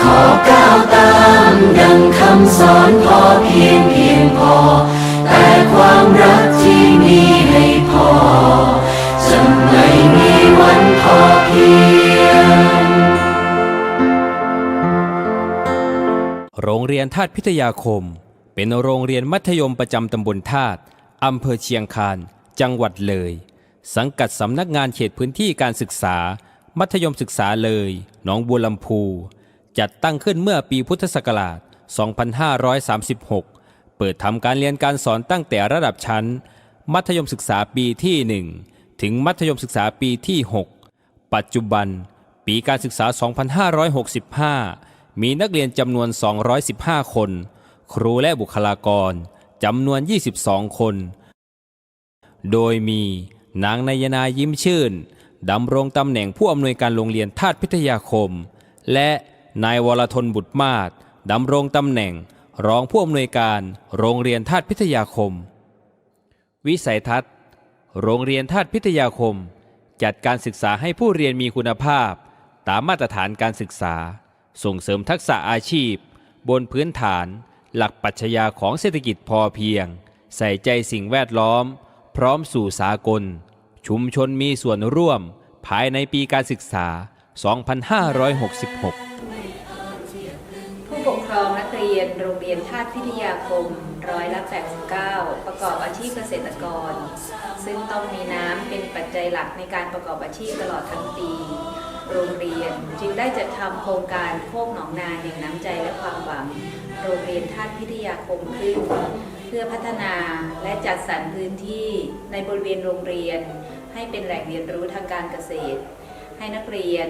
ขอก้าวตามดังคำสอนพอเพียงเพียงพอ แต่ความรักที่มีให้พอจะไม่มีวันพอเพียง โรงเรียนธาตุพิทยาคม เป็นโรงเรียนมัธยมประจำตำบลธาตุอำเภอเชียงคาน จังหวัดเลย สังกัดสำนักงานเขตพื้นที่การศึกษา มัธยมศึกษาเลย หนองบัวลำพู จัดตั้งขึ้นเมื่อปีพุทธศักราช 2536 เปิดทำการเรียนการสอนตั้งแต่ระดับชั้น มัธยมศึกษาปีที่ 1 ถึงมัธยมศึกษาปีที่ 6 ปัจจุบัน ปีการศึกษา 2565 มีนักเรียนจำนวน 215 คน ครูและบุคลากรจำนวน 22 คน โดยมีนางนายนายิ้มชื่นดำรงตำแหน่งผู้อำนวยการโรงเรียนธาตุพิทยาคม และ นายวรทนบุตรมาศดำรงตำแหน่ง รองผู้อำนวยการโรงเรียนธาตุพิทยาคม วิสัยทัศน์ โรงเรียนธาตุพิทยาคม จัดการศึกษาให้ผู้เรียนมีคุณภาพ ตามมาตรฐานการศึกษา ส่งเสริมทักษะอาชีพ บนพื้นฐาน หลักปัชญาของเศรษฐกิจพอเพียง ใส่ใจสิ่งแวดล้อม พร้อมสู่สากล ชุมชนมีส่วนร่วม ภายในปีการศึกษา 2566 รองนักเรียนโรงเรียนธาตุพิทยาคมร้อยละ 89 ประกอบอาชีพเกษตรกร ซึ่งต้องมีน้ำเป็นปัจจัยหลักในการประกอบอาชีพตลอดทั้งปี โรงเรียนจึงได้จัดทำโครงการโคกหนองนาแห่งน้ำใจและความหวัง โรงเรียนธาตุพิทยาคมขึ้น เพื่อพัฒนาและจัดสรรพื้นที่ในบริเวณโรงเรียน ให้เป็นแหล่งเรียนรู้ทางการเกษตร ให้นักเรียน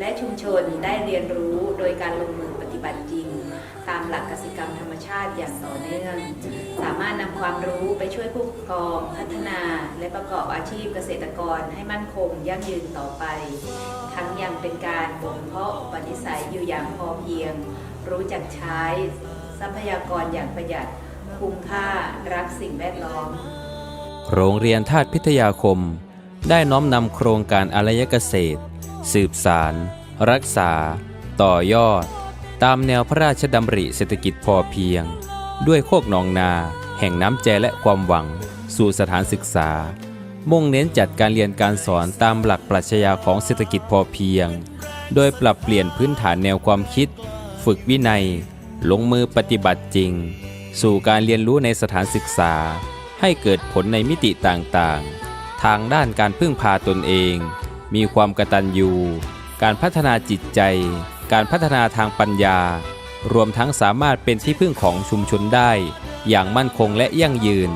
และชุมชนได้เรียนรู้โดยการลงมือปฏิบัติจริง ตามหลักกสิกรรมธรรมชาติอย่างต่อเนื่อง สามารถนำความรู้ไปช่วยผู้ปกครองพัฒนา และประกอบอาชีพเกษตรกรให้มั่นคงยั่งยืนต่อไป ทั้งยังเป็นการบ่มเพาะอุปนิสัยอยู่อย่างพอเพียง รู้จักใช้ทรัพยากรอย่างประหยัดคุ้มค่ารักสิ่งแวดล้อม โรงเรียนธาตุพิทยาคม ได้น้อมนำโครงการอารยเกษตร สืบสาร รักษา ต่อยอด ตามแนวพระราชดำริเศรษฐกิจพอเพียง ด้วยโคกหนองนา แห่งน้ำใจและความหวัง สู่สถานศึกษา มุ่งเน้นจัดการเรียนการสอนตามหลักปรัชญาของเศรษฐกิจพอเพียง โดยปรับเปลี่ยนพื้นฐานแนวความคิด ฝึกวินัย ลงมือปฏิบัติจริง สู่การเรียนรู้ในสถานศึกษา ให้เกิดผลในมิติต่างๆ ทางด้านการพึ่งพาตนเอง มีความกตัญญูการพัฒนาจิตใจ การพัฒนาทางปัญญา รวมทั้งสามารถเป็นที่พึ่งของชุมชนได้ อย่างมั่นคงและยั่งยืน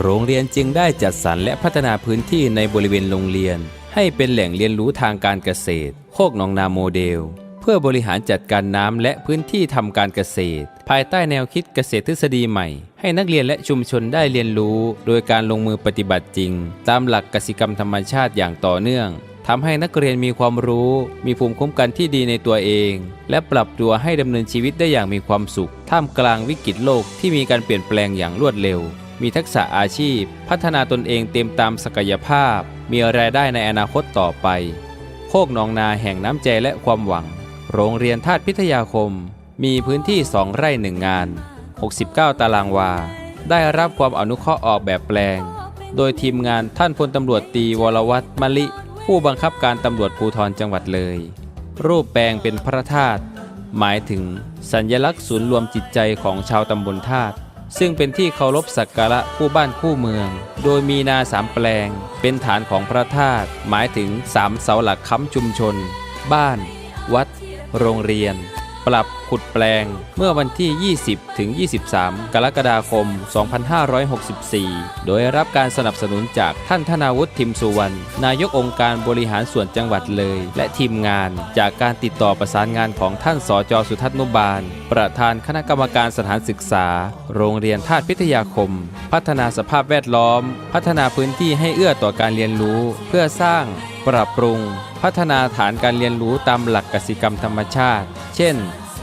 โรงเรียนจึงได้จัดสรรและพัฒนาพื้นที่ในบริเวณโรงเรียน ให้เป็นแหล่งเรียนรู้ทางการเกษตร โคกหนองนาโมเดล เพื่อบริหารจัดการน้ำและพื้นที่ทำการเกษตร ภายใต้แนวคิดเกษตรทฤษฎีใหม่ ให้นักเรียนและชุมชนได้เรียนรู้ โดยการลงมือปฏิบัติจริง ตามหลักกสิกรรมธรรมชาติอย่างต่อเนื่อง ทำให้นักเรียนมีความรู้ มีภูมิคุ้มกันที่ดีในตัวเอง และปรับตัวให้ดำเนินชีวิตได้อย่างมีความสุข ท่ามกลางวิกฤตโลกที่มีการเปลี่ยนแปลงอย่างรวดเร็ว มีทักษะอาชีพ พัฒนาตนเองเต็มตามศักยภาพ มีรายได้ในอนาคตต่อไป โคกหนองนาแห่งน้ำใจและความหวัง โรงเรียนธาตุพิทยาคม มีพื้นที่2ไร่หนึ่งงาน 69 ตารางวา ได้รับความอนุเคราะห์ออกแบบแปลง โดยทีมงานท่านพลตำรวจตีวรวัตรมะลิ ผู้บังคับการตำรวจภูธรจังหวัดเลย รูปแปลงเป็นพระธาตุหมายถึงสัญลักษณ์ศูนย์รวมจิตใจของชาวตำบลธาตุซึ่งเป็นที่เคารพสักการะคู่บ้านคู่เมือง โดยมีนาสามแปลง เป็นฐานของพระธาตุหมายถึงสามเสาหลักค้ำชุมชน บ้าน วัด โรงเรียน ปรับขุดแปลง เมื่อวันที่ 20 ถึง 23 กรกฎาคม 2564 โดยรับการสนับสนุนจากท่านธนาวุฒิทิมสุวรรณ นายกองค์การบริหารส่วนจังหวัดเลย และทีมงานจากการติดต่อประสานงานของท่านสจสุทัศนุบาล ประธานคณะกรรมการสถานศึกษา โรงเรียนธาตุพิทยาคม พัฒนาสภาพแวดล้อม พัฒนาพื้นที่ให้เอื้อต่อการเรียนรู้ เพื่อสร้าง ปรับปรุง พัฒนาฐานการเรียนรู้ตามหลักกสิกรรมธรรมชาติ เช่น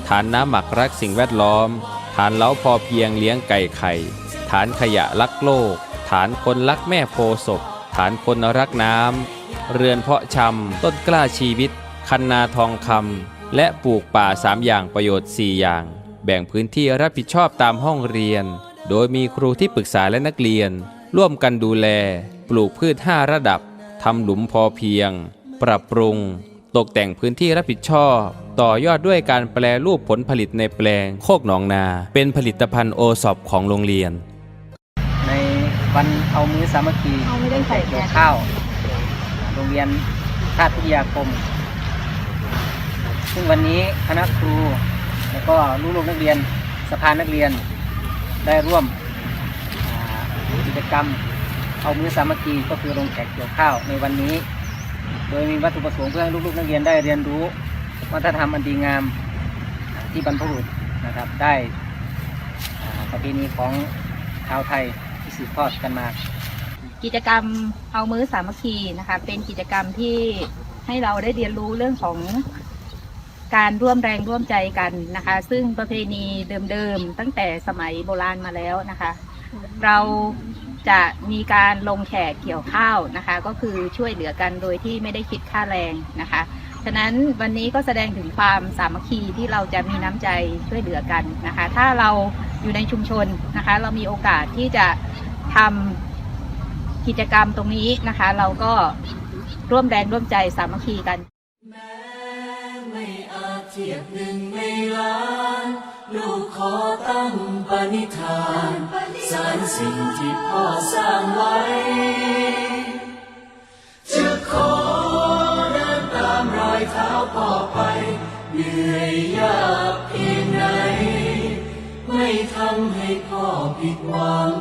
ฐานน้ำหมักรักสิ่งแวดล้อม ฐานเล้าพอเพียงเลี้ยงไก่ไข่ ฐานขยะรักโลก ฐานคนรักแม่โพศพ ฐานคนรักน้ำ เรือนเพาะชำ ต้นกล้าชีวิต คันนาทองคำ และปลูกป่า3อย่างประโยชน์ 4 อย่าง แบ่งพื้นที่รับผิดชอบตามห้องเรียน โดยมีครูที่ปรึกษาและนักเรียน ร่วมกันดูแล ปลูกพืช 5 ระดับทำหลุมพอเพียง ปรับปรุง ตกแต่งพื้นที่รับผิดชอบ ต่อยอดด้วยการแปลรูปผลผลิตในแปลงโคกหนองนา เป็นผลิตภัณฑ์โอสอบของโรงเรียน ในวันเอามือสามัคคีเอาไม่ได้ใส่แกเกี่ยวงข้าว โรงเรียนชาติพิทยาคม ซึ่งวันนี้คณะครู แล้วก็ลูกๆนักเรียนสภานักเรียนได้ร่วมอ่ากิจกรรมเอามือสามัคคีก็คือลงแขกเกี่ยวข้าวในวันนี้ โดยมีวัตถุประสงค์เพื่อให้ลูกๆนักเรียนได้เรียนรู้ วัฒนธรรมอันดีงามที่บรรพบุรุษนะครับ ได้ประเพณีของชาวไทยที่สืบทอดกันมา กิจกรรมเอามือสามัคคีนะคะเป็นกิจกรรมที่ให้เราได้เรียนรู้เรื่องของการร่วมแรงร่วมใจกันนะคะ ซึ่งประเพณีเดิมๆ ตั้งแต่สมัยโบราณมาแล้วนะคะ เราจะมีการลงแขกเกี่ยวข้าวนะคะ ก็คือช่วยเหลือกันโดยที่ไม่ได้คิดค่าแรงนะคะ ฉะนั้นวันนี้ก็แสดงถึงความสามัคคีที่เราจะมีน้ำใจช่วยเหลือกันนะคะ ถ้าเราอยู่ในชุมชนนะคะ เรามีโอกาสที่จะทำกิจกรรมตรงนี้นะคะ เราก็ร่วมแรงร่วมใจสามัคคีกันแม้ไม่อาจเทียบหนึ่งในล้านลูกขอตั้งปณิธาน สารสิ่งที่พ่อสร้างไว้ พ่อไป เหนื่อยยากเพียงไหน ไม่ทำให้พ่อผิดหวัง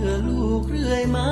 พื่อลูกเรื่อยมา